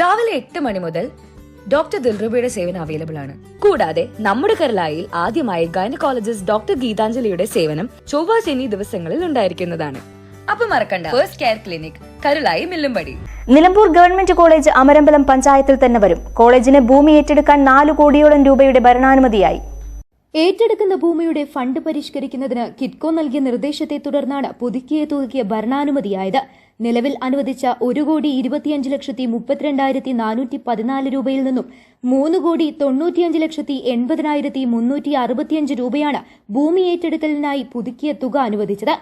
രാവിലെ എട്ട് മണി മുതൽ ഡോക്ടർ ദിൽറുബയുടെ സേവനം അവൈലബിൾ ആണ്. കൂടാതെ നമ്മുടെ കരലായിൽ ആദ്യമായി ഗൈനക്കോളജിസ്റ്റ് ഡോക്ടർ ഗീതാഞ്ജലിയുടെ സേവനം ചൊവ്വ ശനി ദിവസങ്ങളിൽ ഉണ്ടായിരിക്കുന്നതാണ്. അപ്പൊ മറക്കണ്ട. First care clinic Karulai Millumpadi. Nilambur government college Amarambalam പഞ്ചായത്തിൽ തന്നെ വരും. കോളേജിന് ഭൂമി ഏറ്റെടുക്കാൻ നാലു കോടിയോളം രൂപയുടെ ഭരണാനുമതിയായി. ഏറ്റെടുക്കുന്ന ഭൂമിയുടെ ഫണ്ട് പരിഷ്കരിക്കുന്നതിന് കിറ്റ്കോ നൽകിയ നിർദ്ദേശത്തെ തുടർന്നാണ് പുതുക്കിയ തുകയ്ക്ക് ഭരണാനുമതിയായത്. നിലവിൽ അനുവദിച്ച ഒരു കോടി ഇരുപത്തിയഞ്ച് ലക്ഷത്തി മുപ്പത്തിരണ്ടായിരത്തി നാനൂറ്റി പതിനാല് രൂപയിൽ നിന്നും മൂന്ന് കോടി തൊണ്ണൂറ്റിയഞ്ച് ലക്ഷത്തി എൺപതിനായിരത്തി മുന്നൂറ്റി അറുപത്തിയഞ്ച് രൂപയാണ് ഭൂമി ഏറ്റെടുക്കലിനായി പുതുക്കിയ തുക അനുവദിച്ചത്.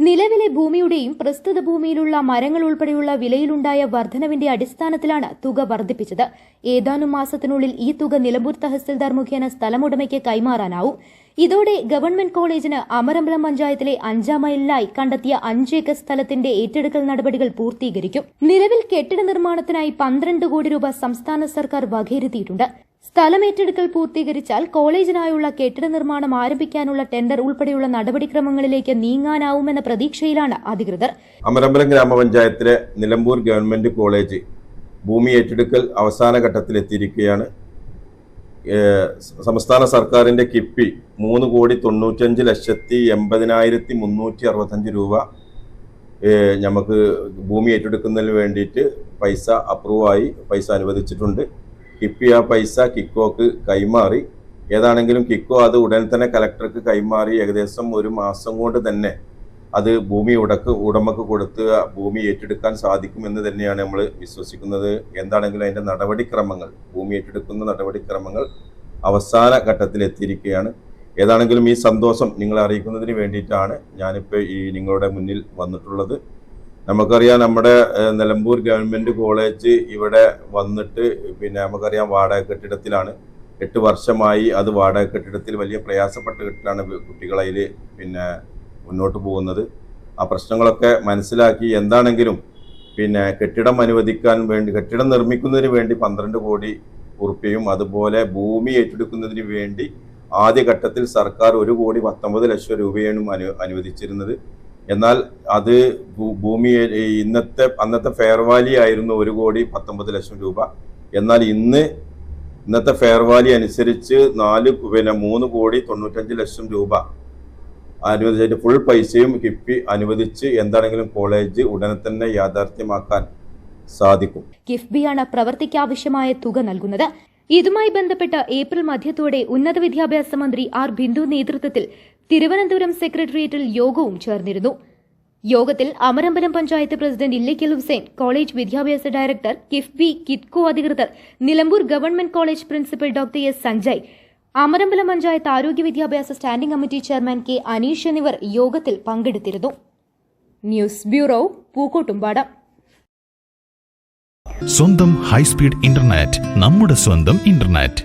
നിലവിലെ ഭൂമിയുടെയും പ്രസ്തുത ഭൂമിയിലുള്ള മരങ്ങൾ ഉൾപ്പെടെയുള്ള വിലയിലുണ്ടായ വർധനവിന്റെ അടിസ്ഥാനത്തിലാണ് തുക വർദ്ധിപ്പിച്ചത്. ഏതാനും മാസത്തിനുള്ളിൽ ഈ തുക നിലമ്പൂർ തഹസിൽദാർ മുഖേന സ്ഥലമുടമയ്ക്ക് കൈമാറാനാവും. ഇതോടെ ഗവൺമെന്റ് കോളേജിന് അമരമ്പലം പഞ്ചായത്തിലെ അഞ്ചാം മൈലിലായി കണ്ടെത്തിയ അഞ്ചേക്കർ സ്ഥലത്തിന്റെ ഏറ്റെടുക്കൽ നടപടികൾ പൂർത്തീകരിക്കും. നിലവിൽ കെട്ടിട നിർമ്മാണത്തിനായി പന്ത്രണ്ട് കോടി രൂപ സംസ്ഥാന സർക്കാർ വകയിരുത്തിയിട്ടുണ്ട്. സ്ഥലം ഏറ്റെടുക്കൽ പൂർത്തീകരിച്ചാൽ കോളേജിനായുള്ള കെട്ടിട നിർമ്മാണം ആരംഭിക്കാനുള്ള ടെൻഡർ ഉൾപ്പെടെയുള്ള നടപടിക്രമങ്ങളിലേക്ക് നീങ്ങാനാവുമെന്ന പ്രതീക്ഷയിലാണ് അധികൃതർ. അമരമ്പലം ഗ്രാമപഞ്ചായത്തിലെ നിലമ്പൂർ ഗവൺമെന്റ് കോളേജ് ഭൂമി ഏറ്റെടുക്കൽ അവസാന ഘട്ടത്തിലെത്തിയിരിക്കുകയാണ്. സംസ്ഥാന സർക്കാരിന്റെ കിഫ്ബി മൂന്ന് കോടി തൊണ്ണൂറ്റഞ്ച് ലക്ഷത്തി എൺപതിനായിരത്തി മുന്നൂറ്റി അറുപത്തഞ്ച് രൂപ നമുക്ക് ഭൂമി ഏറ്റെടുക്കുന്നതിന് വേണ്ടിയിട്ട് പൈസ അപ്രൂവായി പൈസ അനുവദിച്ചിട്ടുണ്ട്. കിഫ്ബി ആ പൈസ കിക്കോക്ക് കൈമാറി. ഏതാണെങ്കിലും കിക്കോ അത് ഉടൻ തന്നെ കലക്ടർക്ക് കൈമാറി. ഏകദേശം ഒരു മാസം കൊണ്ട് തന്നെ അത് ഭൂമി ഉടക്ക് ഉടമക്ക് കൊടുത്ത് ഭൂമി ഏറ്റെടുക്കാൻ സാധിക്കുമെന്ന് തന്നെയാണ് നമ്മൾ വിശ്വസിക്കുന്നത്. എന്താണെങ്കിലും അതിന്റെ നടപടിക്രമങ്ങൾ ഭൂമി ഏറ്റെടുക്കുന്ന നടപടിക്രമങ്ങൾ അവസാന ഘട്ടത്തിൽ എത്തിയിരിക്കുകയാണ്. ഏതാണെങ്കിലും ഈ സന്തോഷം നിങ്ങളെ അറിയിക്കുന്നതിന് വേണ്ടിയിട്ടാണ് ഞാനിപ്പോൾ ഈ നിങ്ങളുടെ മുന്നിൽ വന്നിട്ടുള്ളത്. നമുക്കറിയാം നമ്മുടെ നിലമ്പൂർ ഗവൺമെന്റ് കോളേജ് ഇവിടെ വന്നിട്ട് പിന്നെ നമുക്കറിയാം വാടക കെട്ടിടത്തിലാണ്. എട്ട് വർഷമായി അത് വാടക കെട്ടിടത്തിൽ വലിയ പ്രയാസപ്പെട്ട കെട്ടിടാണ് കുട്ടികളതിൽ പിന്നെ മുന്നോട്ട് പോകുന്നത്. ആ പ്രശ്നങ്ങളൊക്കെ മനസ്സിലാക്കി എന്താണെങ്കിലും പിന്നെ കെട്ടിടം അനുവദിക്കാൻ വേണ്ടി കെട്ടിടം നിർമ്മിക്കുന്നതിന് വേണ്ടി പന്ത്രണ്ട് കോടി ഉറുപ്പ്യയും അതുപോലെ ഭൂമി ഏറ്റെടുക്കുന്നതിന് വേണ്ടി ആദ്യഘട്ടത്തിൽ സർക്കാർ ഒരു കോടി പത്തൊമ്പത് ലക്ഷം രൂപയാണ് അനു അനുവദിച്ചിരുന്നത്. എന്നാൽ അത് ഭൂമി ഇന്നത്തെ അന്നത്തെ ഫെയർ വാലി ആയിരുന്നു ഒരു കോടി പത്തൊമ്പത് ലക്ഷം രൂപ. എന്നാൽ ഇന്ന് ഇന്നത്തെ ഫെയർ വാലി അനുസരിച്ച് നാല് പിന്നെ മൂന്ന് കോടി തൊണ്ണൂറ്റഞ്ച് ലക്ഷം രൂപ. അനുവദിച്ചിട്ട് ഫുൾ പൈസയും കിഫ്ബി അനുവദിച്ച് എന്താണെങ്കിലും കോളേജ് ഉടനെ തന്നെ യാഥാർത്ഥ്യമാക്കാൻ സാധിക്കും. കിഫ്ബിയാണ് പ്രവർത്തിക്കാവശ്യമായ തുക നൽകുന്നത്. ഇതുമായി ബന്ധപ്പെട്ട് ഏപ്രിൽ മധ്യത്തോടെ ഉന്നത വിദ്യാഭ്യാസ മന്ത്രി ആർ ബിന്ദു നേതൃത്വത്തിൽ തിരുവനന്തപുരം സെക്രട്ടേറിയറ്റിൽ യോഗവും ചേർന്നിരുന്നു. യോഗത്തിൽ അമരമ്പലം പഞ്ചായത്ത് പ്രസിഡന്റ് ഇല്ലിക്കൽ ഹുസൈൻ കോളേജ് വിദ്യാഭ്യാസ ഡയറക്ടർ കിഫ്ബി കിറ്റ്കോ അധികൃതർ Nilambur government college principal doctor S Sanjay Amarambalam panchayat ആരോഗ്യ വിദ്യാഭ്യാസ standing committee chairman K Aneesh എന്നിവർ യോഗത്തിൽ പങ്കെടുത്തിരുന്നു. News bureau Pookkottumpadam. സ്വന്തം ഹൈസ്പീഡ് ഇന്റർനെറ്റ് നമ്മുടെ സ്വന്തം ഇന്റർനെറ്റ്.